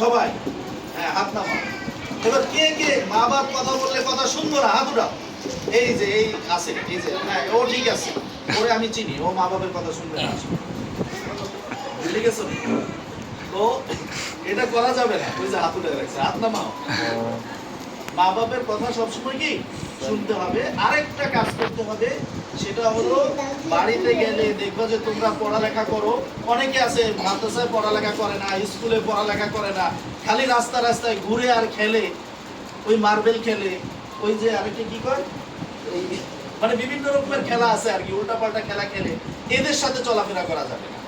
সবাই হ্যাঁ হাত নামা এবার কে কে মা বাপ কথা বললে কথা শুনব না? হাত উঠাও। এই যে, এই আছে, এই যে হ্যাঁ ও ঠিক আছে। ওরে আমি চিনি, ও মা বাপের কথা শুনবে না। ঠিক আছে তো এটা করা যাবে না। ওই যে হাত উঠে রাখছে। হাত নামাও। মা বাপের কথা সবসময় কি শুনতে হবে। আরেকটা কাজ করতে হবে, সেটা হলো বাড়িতে গেলে দেখবা যে তোমরা পড়ালেখা করো। অনেকে আছে মাদ্রাসায় পড়ালেখা করে না, স্কুলে পড়ালেখা করে না, খালি রাস্তা রাস্তায় ঘুরে আর খেলে, ওই মার্বেল খেলে, ওই যে আরেকটা কি এই মানে বিভিন্ন রকমের খেলা আছে আর কি উল্টা পাল্টা খেলা খেলে। এদের সাথে চলাফেরা করা যাবে না।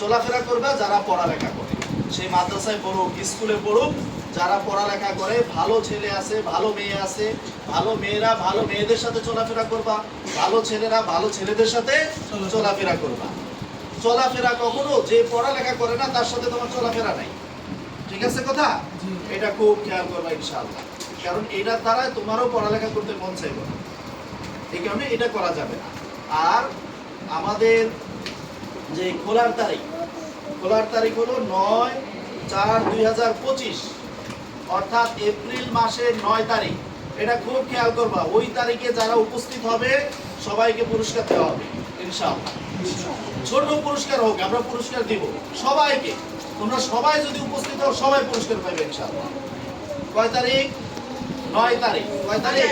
চলাফেরা করবে যারা পড়ালেখা করে। সেই মাদ্রাসায় পড়ুক, স্কুলে পড়ুক যারা পড়ালেখা করে ভালো ছেলে আছে ভালো মেয়ে আছে ভালো মেয়েরা ভালো মেয়েদের সাথে চলাফেরা করবা ভালো ছেলেরা ভালো ছেলেদের সাথে চলাফেরা। করবা। চলাফেরা কখনো যে পড়ালেখা করে না তার সাথে তোমার চলাফেরা নাই। ঠিক আছে কথা? এটা খুব খেয়াল করবা ইনশাআল্লাহ। কারণ এটার দ্বারা তোমারও পড়ালেখা করতে মন চাইবে না। এই কারণে এটা করা যাবে না। আর আমাদের যে খোলার তারিখ খোলার তারিখ হলো নয় চার দুই হাজার পঁচিশ। অর্থাৎ এপ্রিল মাসের নয় তারিখ। এটা খুব খেয়াল করবা, ওই তারিখে যারা উপস্থিত হবে, সবাইকে পুরস্কার দেওয়া হবে ছোট পুরস্কার হোক, আমরা পুরস্কার দিব, সবাইকে। তোমরা সবাই যদি উপস্থিত হও, সবাই পুরস্কার পাবে কয় তারিখ? নয় তারিখ। কয় তারিখ?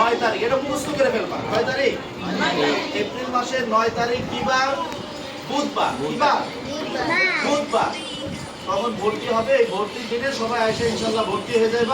নয় তারিখ। এটা করে ফেলবা। কয় তারিখ? এপ্রিল মাসের নয় তারিখ, কি বার? বুধবার। কি বার? বুধবার। তখন ভর্তি হবে এই ভর্তির দিনে সবাই আসে ইনশাল্লাহ ভর্তি হয়ে যাবে।